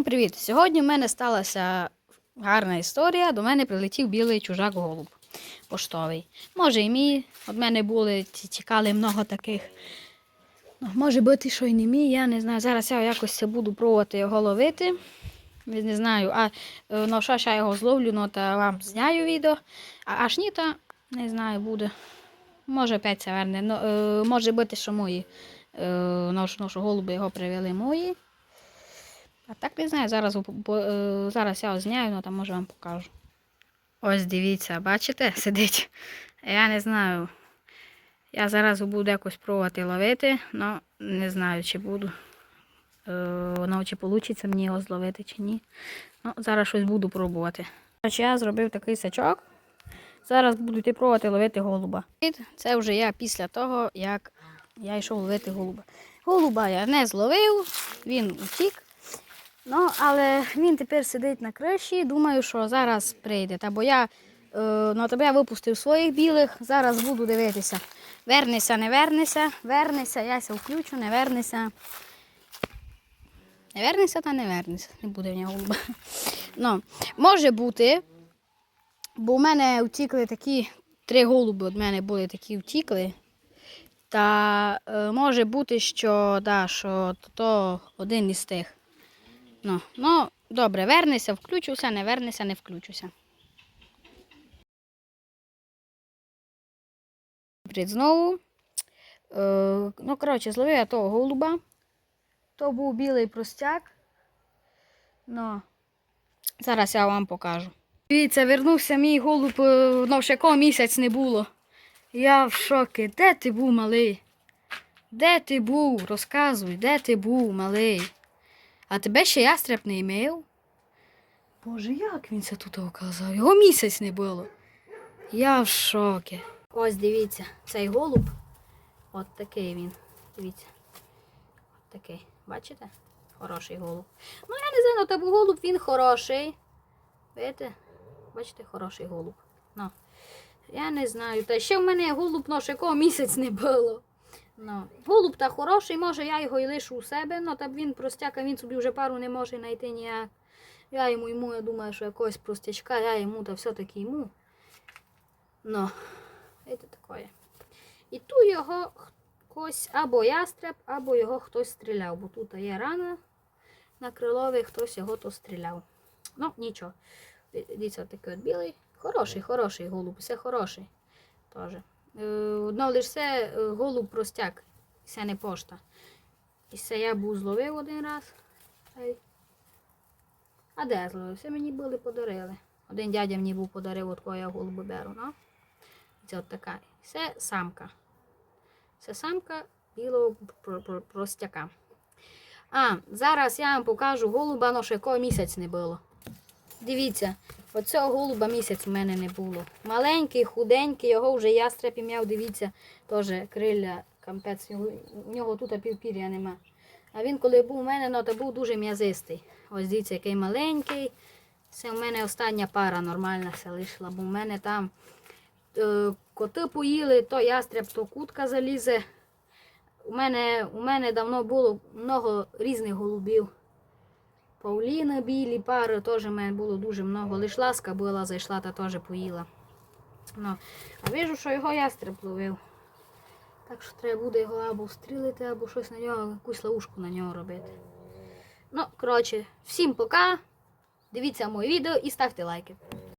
Всім привіт! Сьогодні в мене сталася гарна історія. До мене прилетів білий чужак голуб поштовий. Може і мій. От мене були ті- тікали много таких. Ну, може бути, що й не мій, я не знаю. Зараз я якось буду пробувати його ловити. Не знаю, а е, ну, що ще я його зловлю, ну та вам зняю відео. А аж ні, то не знаю, буде. Може, опять це верне. Ну, е, може бути, що мої. Е, ну, що голуби його привели мої. А так не знаю, зараз, е, зараз я озняю, ну там може вам покажу. Ось дивіться, бачите, сидить. Я не знаю. Я зараз буду якось пробувати ловити, але не знаю, чи буду. Е, ну, чи вийде мені його зловити, чи ні. Ну, зараз щось буду пробувати. Я зробив такий сачок. Зараз буду йти пробувати ловити голуба. Це вже я після того, як я йшов ловити голуба. Голуба я не зловив, він утік. Ну, але він тепер сидить на криші, думаю, що зараз прийде. Та бо я, е, ну, тебе випустив своїх білих, зараз буду дивитися. Вернися, не вернися, вернися, яся включу, не вернися. Не вернися та не вернися. Не буде в нього голуба. Ну, може бути, бо в мене втікли такі, три голуби від мене були такі втікли. Та е, може бути, що, да, що то один із тих. Ну, ну, добре, вернися, включуся, не вернися, не включуся. Привіт знову. Е, ну, коротше, зловив я того голуба. То був білий простяк. Ну, зараз я вам покажу. Дивіться, вернувся мій голуб, е, ну, ще якого місяць не було. Я в шокі. Де ти був, малий? Де ти був? Розказуй, де ти був, малий? А тебе ще ястреб не імів? Боже, як він це тут оказав? Його місяць не було. Я в шокі. Ось дивіться, цей голуб. От такий він. Дивіться. От такий. Бачите? Хороший голуб. Ну, я не знаю, ну, та голуб він хороший. Видите? Бачите, хороший голуб. Ну. Я не знаю. Та ще в мене голуб, ну, якого місяць не було. Ну, голуб та хороший, може я його і лишу у себе, ну та він простяка, він собі вже пару не може знайти ніяк. Я йому йому, я думаю, що якогось простячка, я йому та все-таки йому. Ну, це таке. І тут його хтось або ястреб, або його хтось стріляв, бо тут є рана на крилові, хтось його то стріляв. Ну, нічого. Дивіться, такий от білий. Хороший, хороший голуб, все хороший. Теж. Одно лише е, голуб простяк, це не пошта. І це я був зловив один раз. А де зловив? Це мені були подарили. Один дядя мені був подарив, от кого я голуби беру. Ну? Це от така. Це самка. Це самка білого пр- пр- простяка. А, зараз я вам покажу голуба, ну, що якого місяць не було. Дивіться, оцього голуба місяць у мене не було. Маленький, худенький, його вже ястреб ім'яв, дивіться, теж крилля, кампець, у нього тут півпір'я нема. А він, коли був у мене, ну, то був дуже м'язистий. Ось дивіться, який маленький. Це в мене остання пара нормальна лишила, бо в мене там е, коти поїли, то ястреб, то кутка залізе. У мене, у мене давно було много різних голубів. Павліна білі пари теж в мене було дуже много. Лиш ласка була, зайшла та теж поїла. Ну, а вижу, що його ястреб ловив. Так що треба буде його або стрілити, або щось на нього, якусь ловушку на нього робити. Ну, коротше, всім пока. Дивіться моє відео і ставте лайки.